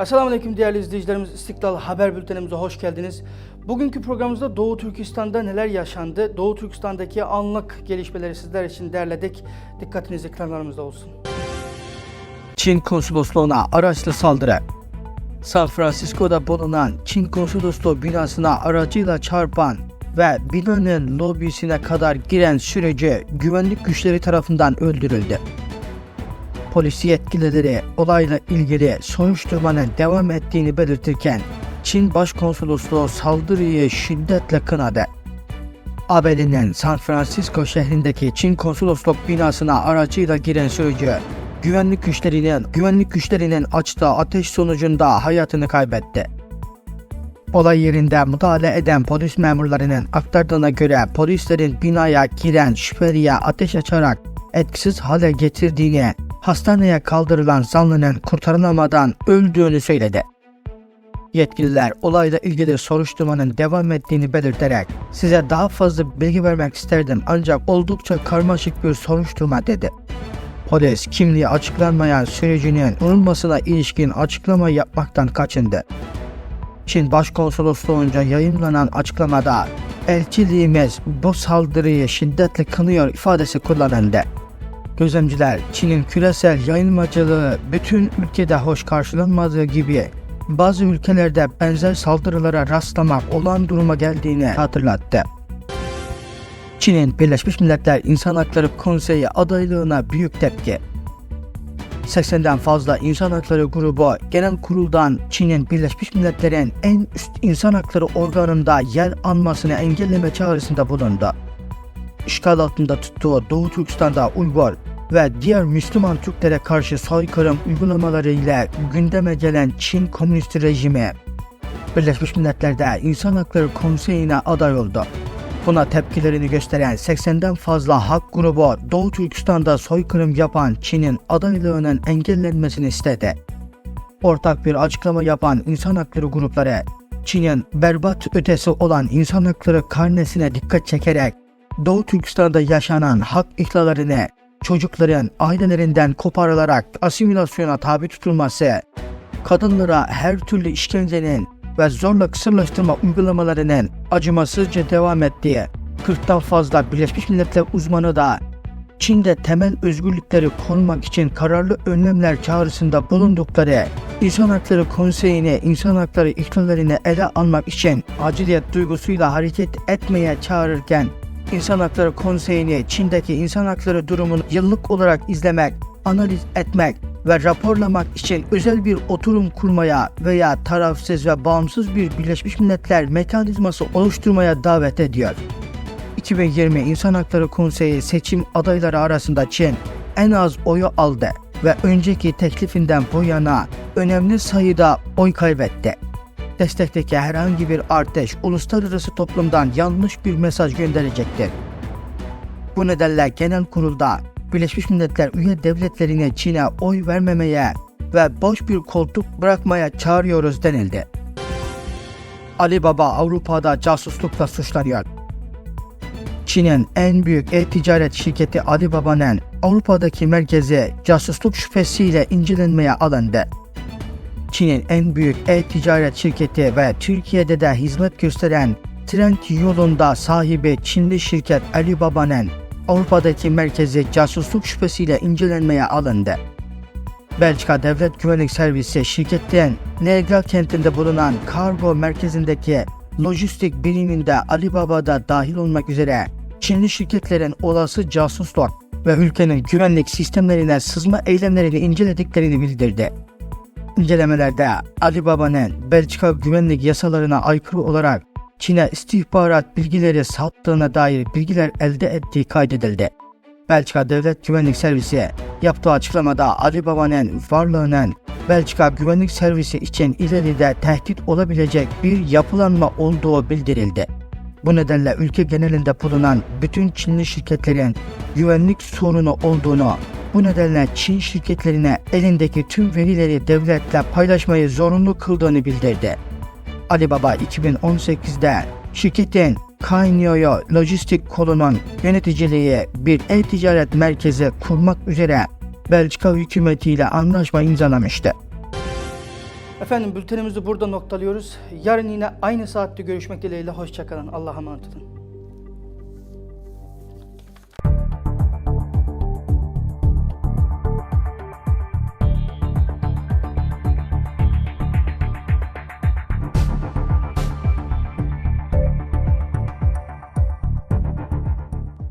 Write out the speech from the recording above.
Esselamu Aleyküm değerli izleyicilerimiz. İstiklal Haber Bültenimize hoş geldiniz. Bugünkü programımızda Doğu Türkistan'da neler yaşandı? Doğu Türkistan'daki anlık gelişmeleri sizler için derledik. Dikkatiniz ekranlarımızda olsun. Çin konsolosluğuna araçlı saldırı. San Francisco'da bulunan Çin konsolosluğu binasına aracıyla çarpan ve binanın lobisine kadar giren süreci güvenlik güçleri tarafından öldürüldü. Polis yetkilileri olayla ilgili soruşturmanın devam ettiğini belirtirken Çin Başkonsolosluğu saldırıyı şiddetle kınadı. ABD'nin San Francisco şehrindeki Çin konsolosluk binasına aracıyla giren sürücü güvenlik güçlerinin güvenlik güçlerinin açtığı ateş sonucunda hayatını kaybetti. Olay yerinde müdahale eden polis memurlarının aktardığına göre polislerin binaya giren şüpheliye ateş açarak etkisiz hale getirdiğini, hastaneye kaldırılan zanlının kurtarılamadan öldüğünü söyledi. Yetkililer olayla ilgili soruşturmanın devam ettiğini belirterek size daha fazla bilgi vermek isterdim ancak oldukça karmaşık bir soruşturma dedi. Polis kimliği açıklanmayan sürecinin unutmasına ilişkin açıklama yapmaktan kaçındı. Çin Başkonsolosluğunca yayınlanan açıklamada elçiliğimiz bu saldırıyı şiddetle kınıyor ifadesi kullanıldı. Gözlemciler Çin'in küresel yayılmacılığı bütün ülkede hoş karşılanmadığı gibi bazı ülkelerde benzer saldırılara rastlamak olan duruma geldiğini hatırlattı. Çin'in Birleşmiş Milletler İnsan Hakları Konseyi adaylığına büyük tepki. 80'den fazla insan hakları grubu genel kuruldan Çin'in Birleşmiş Milletler'in en üst insan hakları organında yer almasını engelleme çağrısında bulundu. İşgal altında tuttuğu Doğu Türkistan'da Uygur ve diğer Müslüman Türklere karşı soykırım uygulamaları ile gündeme gelen Çin komünist rejimi Birleşmiş Milletler'de İnsan Hakları Konseyi'ne aday oldu. Buna tepkilerini gösteren 80'den fazla hak grubu Doğu Türkistan'da soykırım yapan Çin'in adaylığının engellenmesini istedi. Ortak bir açıklama yapan insan hakları grupları Çin'in berbat ötesi olan insan hakları karnesine dikkat çekerek Doğu Türkistan'da yaşanan hak ihlalarını çocukların ailelerinden koparılarak asimilasyona tabi tutulması, kadınlara her türlü işkencenin ve zorla kısırlaştırma uygulamalarının acımasızca devam ettiği 40'tan fazla Birleşmiş Milletler uzmanı da Çin'de temel özgürlükleri korumak için kararlı önlemler çağrısında bulundukları İnsan Hakları Konseyi'ni insan hakları ihlallerini ele almak için aciliyet duygusuyla hareket etmeye çağırırken İnsan Hakları Konseyi'ni Çin'deki insan hakları durumunu yıllık olarak izlemek, analiz etmek ve raporlamak için özel bir oturum kurmaya veya tarafsız ve bağımsız bir Birleşmiş Milletler mekanizması oluşturmaya davet ediyor. 2020 İnsan Hakları Konseyi seçim adayları arasında Çin en az oyu aldı ve önceki teklifinden bu yana önemli sayıda oy kaybetti. Destekteki herhangi bir artış uluslararası toplumdan yanlış bir mesaj gönderecektir. Bu nedenle genel kurulda Birleşmiş Milletler üye devletlerine Çin'e oy vermemeye ve boş bir koltuk bırakmaya çağırıyoruz denildi. Ali Baba Avrupa'da casuslukla suçlanıyor. Çin'in en büyük e-ticaret şirketi Alibaba'nın Avrupa'daki merkezi casusluk şüphesiyle incelenmeye alındı. Çin'in en büyük e-ticaret şirketi ve Türkiye'de de hizmet gösteren Trend yolunda sahibi Çinli şirket Alibaba'nın Avrupa'daki merkezi casusluk şüphesiyle incelenmeye alındı. Belçika Devlet Güvenlik Servisi şirketin Legal kentinde bulunan kargo merkezindeki lojistik biriminde Alibaba'da dahil olmak üzere Çinli şirketlerin olası casusluk ve ülkenin güvenlik sistemlerine sızma eylemlerini incelediklerini bildirdi. İncelemelerde Alibaba'nın Belçika güvenlik yasalarına aykırı olarak Çin'e istihbarat bilgileri sattığına dair bilgiler elde ettiği kaydedildi. Belçika Devlet Güvenlik Servisi yaptığı açıklamada Alibaba'nın varlığının Belçika Güvenlik Servisi için ileride tehdit olabilecek bir yapılanma olduğu bildirildi. Bu nedenle ülke genelinde bulunan bütün Çinli şirketlerin güvenlik sorunu olduğunu, bu nedenle Çin şirketlerine elindeki tüm verileri devletle paylaşmayı zorunlu kıldığını bildirdi. Alibaba 2018'de şirketin Kainyoyo Lojistik kolunun yöneticiliği bir e-ticaret merkezi kurmak üzere Belçika hükümetiyle anlaşma imzalamıştı. Efendim bültenimizi burada noktalıyoruz. Yarın yine aynı saatte görüşmek dileğiyle. Hoşçakalın. Allah'a emanet olun.